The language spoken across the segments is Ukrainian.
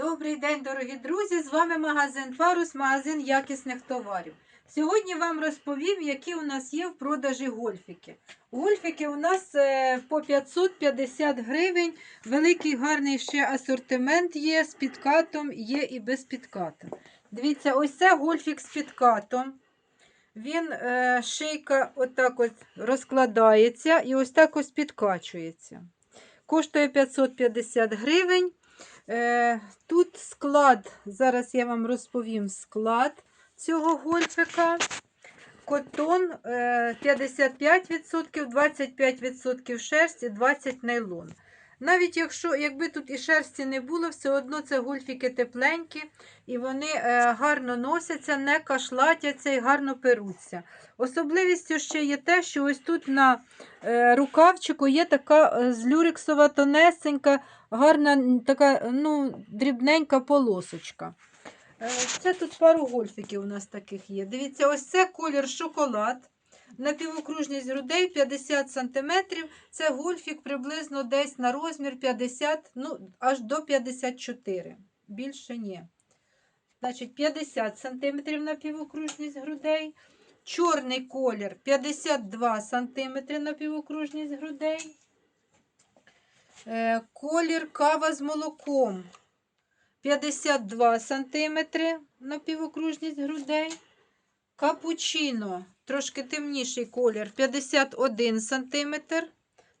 Добрий день, дорогі друзі! З вами магазин Фарус, магазин якісних товарів. Сьогодні вам розповім, які у нас є в продажі гольфіки. Гольфіки у нас е, по 550 гривень. Великий гарний ще асортимент є з підкатом, є і без підкату. Дивіться, ось це гольфік з підкатом. Він е, шийка отак от розкладається і ось так ось підкачується. Коштує 550 гривень. Е, Тут склад, зараз я вам розповім склад цього гольфика. Котон е, 55%, 25% шерсть і 20% нейлон. Навіть якщо, якби тут і шерсті не було, все одно це гольфіки тепленькі і вони е, гарно носяться, не кашлатяться і гарно перуться. Особливістю ще є те, що ось тут на е, рукавчику є така е, з тонесенька, гарна така ну, дрібненька полосочка. Це тут пару гольфіків у нас таких є. Дивіться, ось це колір шоколад. Напівокружність грудей 50 см. Це гольфік приблизно десь на розмір 50, ну, аж до 54. Більше ні. Значить, 50 см напівокружність грудей. Чорний колір 52 см напівокружність грудей. Е, Колір кава з молоком 52 см напівокружність грудей. Капучино, трошки темніший колір 51 см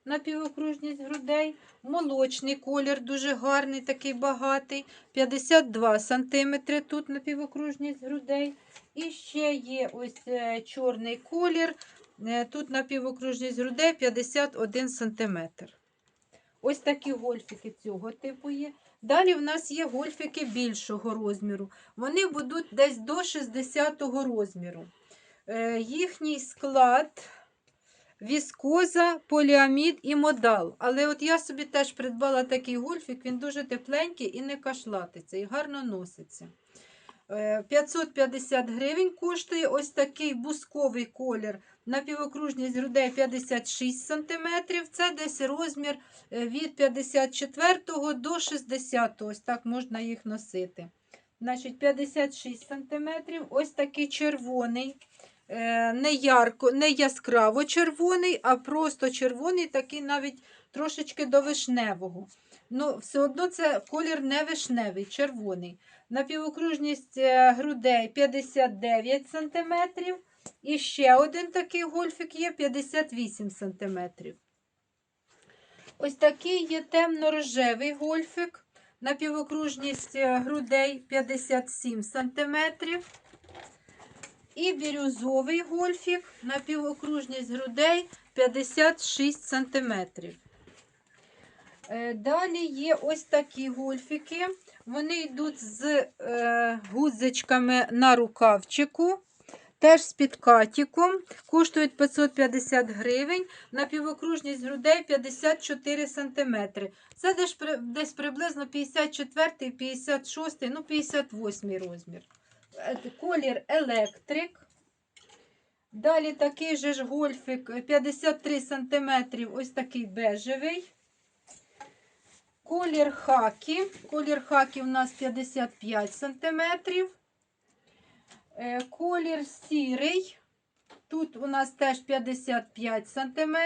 напівокружність грудей. Молочний колір дуже гарний, такий багатий. 52 см тут напівокружність грудей. І ще є ось е, чорний колір. е, Тут напівокружність грудей 51 см. Ось такі гольфіки цього типу є. Далі в нас є гольфики більшого розміру. Вони будуть десь до 60-го розміру. Е, їхній склад віскоза, поліамід і модал. Але от я собі теж придбала такий гольфік, він дуже тепленький і не кашлатиться, і гарно носиться. Е, 550 гривень коштує ось такий бусковий колір. Напівокружність грудей 56 см. Це десь розмір е, від 54 до 60. Ось так можна їх носити. Значить, 56 см. Ось такий червоний. е, Не ярко, не яскраво червоний, а просто червоний, такий навіть трошечки до вишневого. Ну, все одно це колір не вишневий, червоний. Напівокружність е, грудей 59 см. І ще один такий гольфік є 58 см. Ось такий є темно-рожевий гольфік. Напівокружність е, грудей 57 см. І бірюзовий гольфік, напівокружність грудей 56 см. Е, Далі є ось такі гольфіки. Вони йдуть з е, гудзичками на рукавчику. Теж з підкатіком. Коштують 550 гривень. Напівокружність грудей 54 см. Це десь, десь приблизно 54, 56, ну 58 розмір. Е, Колір електрик. Далі такий же ж гольфик е, 53 см, ось такий бежевий. Колір хакі. Колір хакі у нас 55 см. Е, Колір сірий. Тут у нас теж 55 см.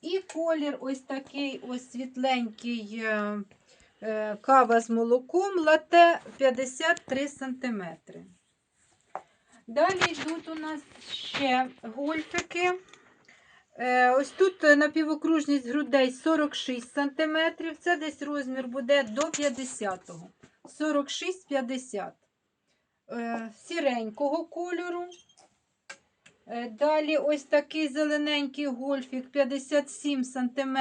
І колір ось такий ось світленький е, е, кава з молоком лате 53 см. Далі йдуть у нас ще гольфики. Е, Ось тут е, напівокружність грудей 46 см. Це десь розмір буде до 50-го. 46-50. Е, Сіренького кольору. Далі ось такий зелененький гольфік 57 см.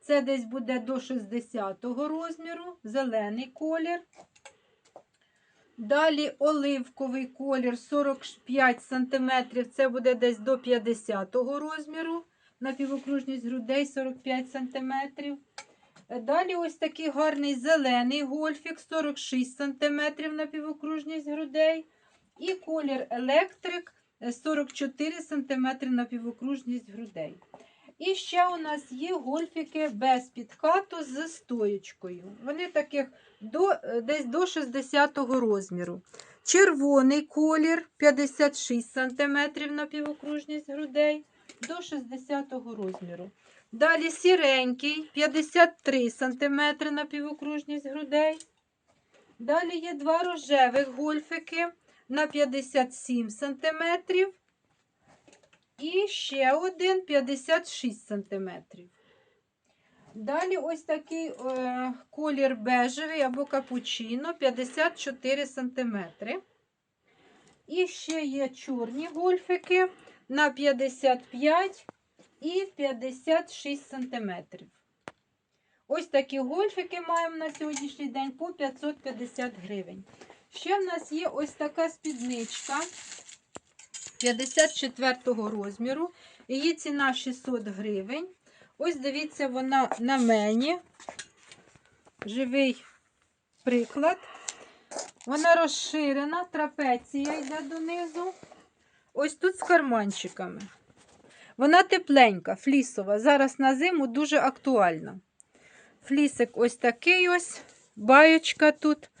Це десь буде до 60-го розміру. Зелений колір. Далі оливковий колір 45 см. Це буде десь до 50-го розміру. Напівокружність грудей 45 см. Далі ось такий гарний зелений гольфік 46 см напівокружність грудей. І колір електрик е, 44 см напівокружність грудей. І ще у нас є гольфіки без підкату з стоєчкою. Вони таких до, е, десь до 60 розміру. Червоний колір 56 см на півокружність грудей до 60 розміру. Далі сіренький 53 см на півокружність грудей. Далі є два рожевих гольфики на 57 см. І ще один 56 см. Далі ось такий е, колір бежевий або капучино 54 см. І ще є чорні гольфики на 55 і 56 см. Ось такі гольфики маємо на сьогоднішній день по 550 гривень. Ще в нас є ось така спідничка 54 розміру. Її ціна 600 гривень. Ось дивіться, вона на мені. Живий приклад. Вона розширена, трапеція йде донизу. Ось тут з карманчиками. Вона тепленька, флісова. Зараз на зиму дуже актуальна. Флісик ось такий ось, баєчка тут.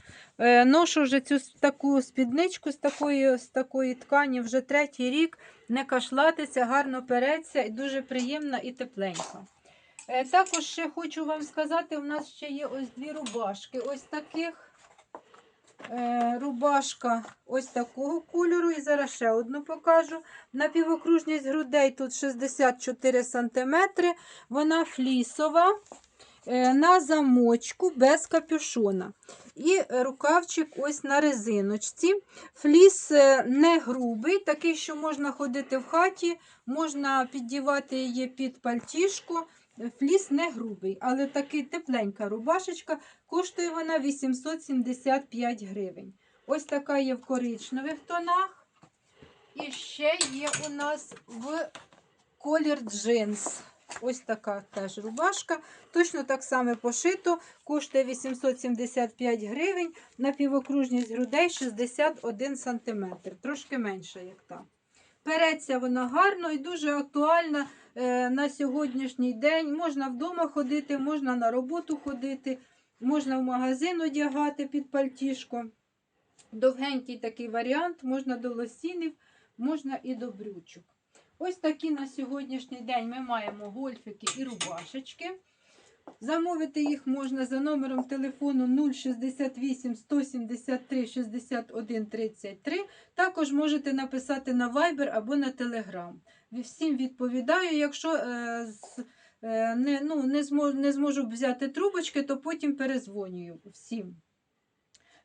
Е, Ношу вже цю таку спідничку з такої, з такої ткані вже третій рік. Не кашлатися, гарно переться і дуже приємна і тепленька. Е, Також ще хочу вам сказати, у нас ще є ось дві рубашки. Ось таких. Е, Рубашка ось такого кольору. І зараз ще одну покажу. На півокружність грудей тут 64 см. Вона флісова. Е, На замочку без капюшона. І рукавчик ось на резиночці. Фліс е, не грубий, такий, що можна ходити в хаті, можна піддівати її під пальтішку. Фліс не грубий, але такий тепленька рубашечка. Коштує вона 875 гривень. Ось така є в коричневих тонах. І ще є у нас в колір джинс. Ось така теж рубашка. Точно так само пошито. Коштує 875 гривень. На півокружність грудей 61 см. Трошки менша, як та. Переться вона гарно і дуже актуальна е, на сьогоднішній день. Можна вдома ходити, можна на роботу ходити, можна в магазин одягати під пальтішко. Довгенький такий варіант, можна до лосінів, можна і до брючок. Ось такі на сьогоднішній день ми маємо гольфики і рубашечки. Замовити їх можна за номером телефону 068 173 61 33. Також можете написати на Viber або на Telegram. Всім відповідаю. Якщо е, е, не, ну, не, зможу, не зможу взяти трубочки, то потім перезвонюю всім.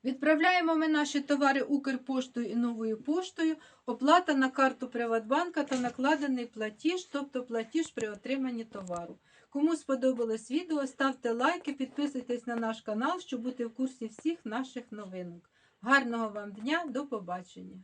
Відправляємо ми наші товари Укрпоштою і новою поштою. Оплата на карту Приватбанка та накладений платіж, тобто платіж при отриманні товару. Кому сподобалось відео, ставте лайки, підписуйтесь на наш канал, щоб бути в курсі всіх наших новинок. Гарного вам дня, до побачення!